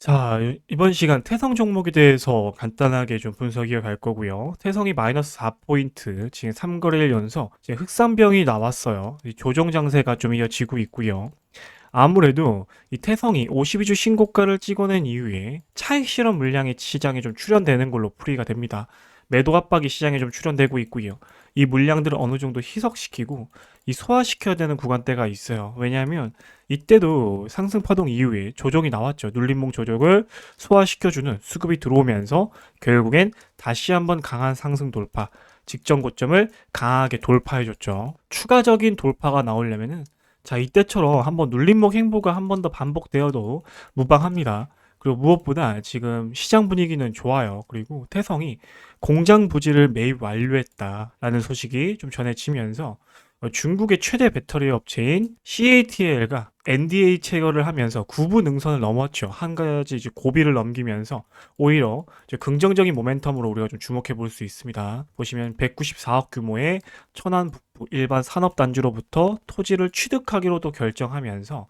자, 이- 이번 시간 태성 종목에 대해서 간단하게 좀 분석해 갈 거고요. 태성이 마이너스 4포인트, 지금 3거래일 연속, 이제 흑산병이 나왔어요. 이 조정 장세가 좀 이어지고 있고요. 아무래도 이 태성이 52주 신고가를 찍어낸 이후에 차익 실현 물량이 시장에 좀 출현되는 걸로 풀이가 됩니다. 매도 압박이 시장에 좀 출현되고 있고요. 이 물량들을 어느 정도 희석시키고 이 소화시켜야 되는 구간대가 있어요. 왜냐하면 이때도 상승 파동 이후에 조정이 나왔죠. 눌림목 조정을 소화시켜주는 수급이 들어오면서 결국엔 다시 한번 강한 상승 돌파, 직전 고점을 강하게 돌파해줬죠. 추가적인 돌파가 나오려면은 자 이때처럼 한번 눌림목 행보가 한 번 더 반복되어도 무방합니다. 그리고 무엇보다 지금 시장 분위기는 좋아요. 그리고 태성이 공장 부지를 매입 완료했다라는 소식이 좀 전해지면서 어, 중국의 최대 배터리 업체인 CATL가 NDA 체결을 하면서 구부 능선을 넘었죠. 한 가지 이제 고비를 넘기면서 오히려 긍정적인 모멘텀으로 우리가 좀 주목해 볼 수 있습니다. 보시면 194억 규모의 천안 북부 일반 산업 단지로부터 토지를 취득하기로도 결정하면서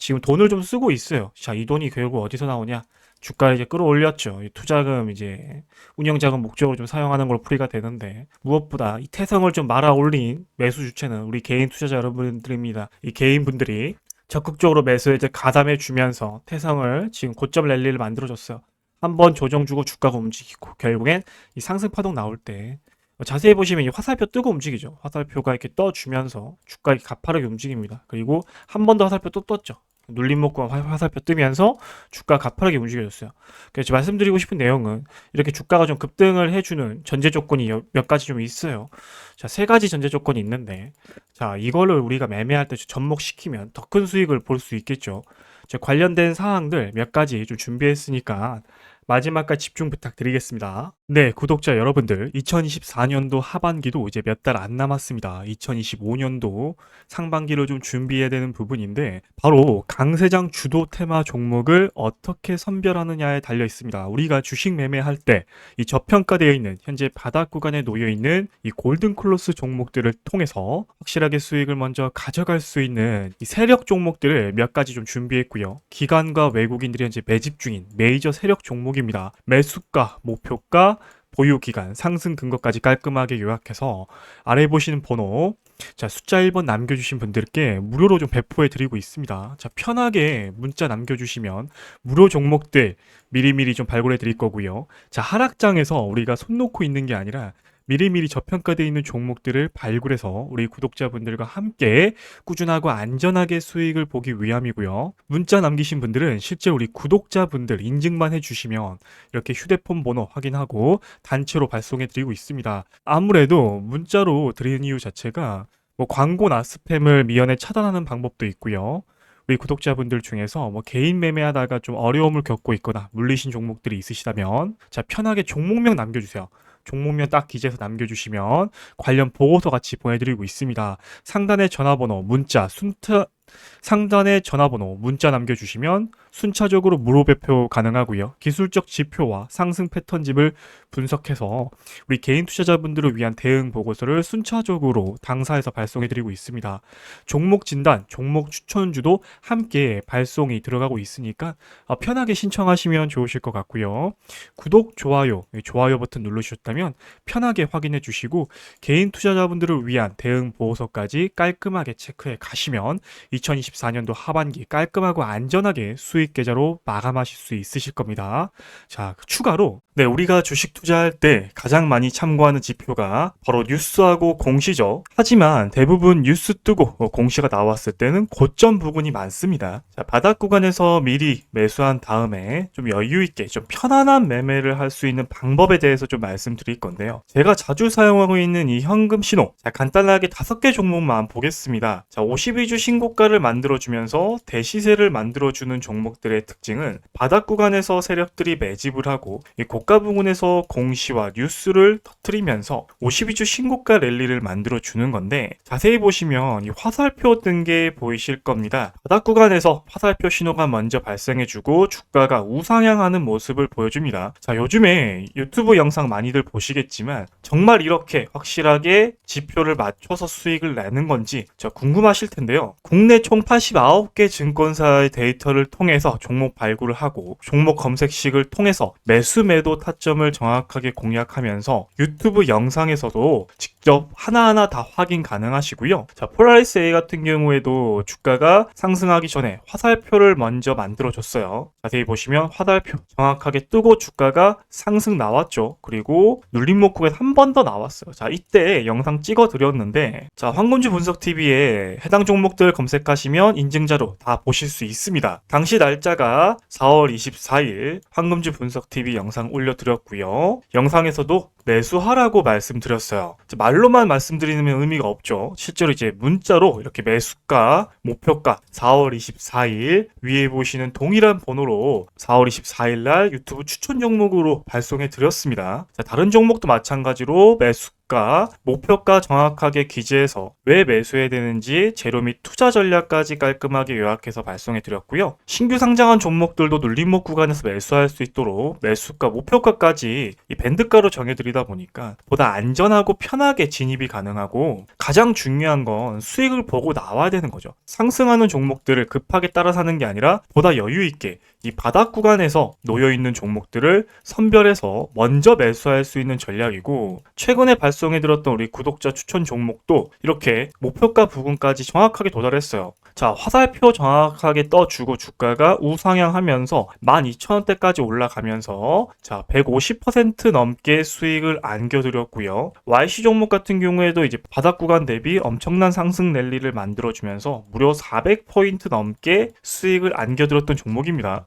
지금 돈을 좀 쓰고 있어요. 자, 이 돈이 결국 어디서 나오냐? 주가를 이제 끌어올렸죠. 이 투자금 이제 운영자금 목적으로 좀 사용하는 걸로 풀이가 되는데 무엇보다 이 태성을 좀 말아 올린 매수 주체는 우리 개인 투자자 여러분들입니다. 이 개인 분들이 적극적으로 매수에 이제 가담해 주면서 태성을 지금 고점 랠리를 만들어줬어요. 한번 조정 주고 주가가 움직이고 결국엔 이 상승 파동 나올 때 자세히 보시면 이 화살표 뜨고 움직이죠. 화살표가 이렇게 떠주면서 주가 가파르게 움직입니다. 그리고 한 번 더 화살표 또 떴죠. 눌림목과 화- 화살표 뜨면서 주가 가파르게 움직여졌어요. 그래서 말씀드리고 싶은 내용은 이렇게 주가가 좀 급등을 해주는 전제 조건이 여- 몇 가지 좀 있어요. 자, 세 가지 전제 조건이 있는데, 자, 이거를 우리가 매매할 때 접목시키면 더 큰 수익을 볼 수 있겠죠. 자, 관련된 사항들 몇 가지 좀 준비했으니까 마지막까지 집중 부탁드리겠습니다. 네, 구독자 여러분들, 2024년도 하반기도 이제 몇 달 안 남았습니다. 2025년도 상반기를 좀 준비해야 되는 부분인데, 바로 강세장 주도 테마 종목을 어떻게 선별하느냐에 달려 있습니다. 우리가 주식 매매할 때 이 저평가되어 있는 현재 바닥 구간에 놓여 있는 이 골든 클로스 종목들을 통해서 확실하게 수익을 먼저 가져갈 수 있는 이 세력 종목들을 몇 가지 좀 준비했고요. 기관과 외국인들이 현재 매집 중인 메이저 세력 종목 입니다. 매수가, 목표가, 보유 기간, 상승 근거까지 깔끔하게 요약해서 아래 보시는 번호 자, 숫자 1번 남겨주신 분들께 무료로 좀 배포해 드리고 있습니다. 자, 편하게 문자 남겨주시면 무료 종목들 미리미리 좀 발굴해 드릴 거고요. 자, 하락장에서 우리가 손 놓고 있는 게 아니라 미리미리 저평가되어 있는 종목들을 발굴해서 우리 구독자분들과 함께 꾸준하고 안전하게 수익을 보기 위함이고요. 문자 남기신 분들은 실제 우리 구독자분들 인증만 해주시면 이렇게 휴대폰 번호 확인하고 단체로 발송해 드리고 있습니다. 아무래도 문자로 드리는 이유 자체가 뭐 광고나 스팸을 미연에 차단하는 방법도 있고요. 우리 구독자분들 중에서 뭐 개인 매매하다가 좀 어려움을 겪고 있거나 물리신 종목들이 있으시다면 자 편하게 종목명 남겨주세요. 종목명 딱 기재해서 남겨주시면 관련 보고서 같이 보내드리고 있습니다. 상단에 전화번호, 문자, 순차 상단에 전화번호, 문자 남겨주시면 순차적으로 무료 배포 가능하고요. 기술적 지표와 상승 패턴집을 분석해서 우리 개인 투자자분들을 위한 대응 보고서를 순차적으로 당사에서 발송해 드리고 있습니다. 종목 진단, 종목 추천주도 함께 발송이 들어가고 있으니까 어, 편하게 신청하시면 좋으실 것 같고요. 구독, 좋아요, 예, 좋아요 버튼 누르셨다면 편하게 확인해 주시고 개인 투자자분들을 위한 대응 보고서까지 깔끔하게 체크해 가시면 2024년도 하반기 깔끔하고 안전하게 수익 계좌로 마감하실 수 있으실 겁니다. 자, 그 추가로 네, 우리가 주식 투자할 때 가장 많이 참고하는 지표가 바로 뉴스하고 공시죠. 하지만 대부분 뉴스 뜨고 어, 공시가 나왔을 때는 고점 부분이 많습니다. 자, 바닥 구간에서 미리 매수한 다음에 좀 여유 있게 좀 편안한 매매를 할 수 있는 방법에 대해서 좀 말씀드릴 건데요. 제가 자주 사용하고 있는 이 현금 신호. 자, 간단하게 다섯 개 종목만 보겠습니다. 자, 52주 신고가를 만들어주면서 대시세를 만들어주는 종목들의 특징은 바닥 구간에서 세력들이 매집을 하고 이 고가 부분에서 공시와 뉴스를 터트리면서 52주 신고가 랠리를 만들어주는 건데 자세히 보시면 이 화살표 뜬 게 보이실 겁니다. 바닥 구간에서 화살표 신호가 먼저 발생해주고 주가가 우상향하는 모습을 보여줍니다. 자, 요즘에 유튜브 영상 많이들 보시겠지만 정말 이렇게 확실하게 지표를 맞춰서 수익을 내는 건지 저 궁금하실 텐데요. 국내 총 89개 증권사의 데이터를 통해서 종목 발굴을 하고 종목 검색식을 통해서 매수 매도 타점을 정확하게 공략하면서 유튜브 영상에서도 직접 하나하나 다 확인 가능하시고요. 자, 폴라리스 A 같은 경우에도 주가가 상승하기 전에 화살표를 먼저 만들어 줬어요. 자세히 보시면 화살표 정확하게 뜨고 주가가 상승 나왔죠. 그리고 눌림목국에 한번 더 나왔어요. 자, 이때 영상 찍어 드렸는데 자, 황금주 분석 TV에 해당 종목들 검색 하시면 인증자로 다 보실 수 있습니다. 당시 날짜가 4월 24일 황금주 분석 TV 영상 올려드렸고요. 영상에서도 매수하라고 말씀드렸어요. 말로만 말씀드리면 의미가 없죠. 실제로 이제 문자로 이렇게 매수가, 목표가 4월 24일 위에 보시는 동일한 번호로 4월 24일 날 유튜브 추천 종목으로 발송해 드렸습니다. 자, 다른 종목도 마찬가지로 매수 가, 목표가 정확하게 기재해서 왜 매수해야 되는지 재료 및 투자 전략까지 깔끔하게 요약해서 발송해 드렸고요. 신규 상장한 종목들도 눌림목 구간에서 매수할 수 있도록 매수가, 목표가까지 이 밴드가로 정해 드리다 보니까 보다 안전하고 편하게 진입이 가능하고 가장 중요한 건 수익을 보고 나와야 되는 거죠. 상승하는 종목들을 급하게 따라 사는 게 아니라 보다 여유 있게 이 바닥 구간에서 놓여 있는 종목들을 선별해서 먼저 매수할 수 있는 전략이고 최근에 발송해 드렸던 우리 구독자 추천 종목도 이렇게 목표가 부근까지 정확하게 도달했어요. 자, 화살표 정확하게 떠주고 주가가 우상향하면서 12,000원대까지 올라가면서 자, 150% 넘게 수익을 안겨드렸고요. YC 종목 같은 경우에도 이제 바닥 구간 대비 엄청난 상승 랠리를 만들어주면서 무려 400포인트 넘게 수익을 안겨드렸던 종목입니다.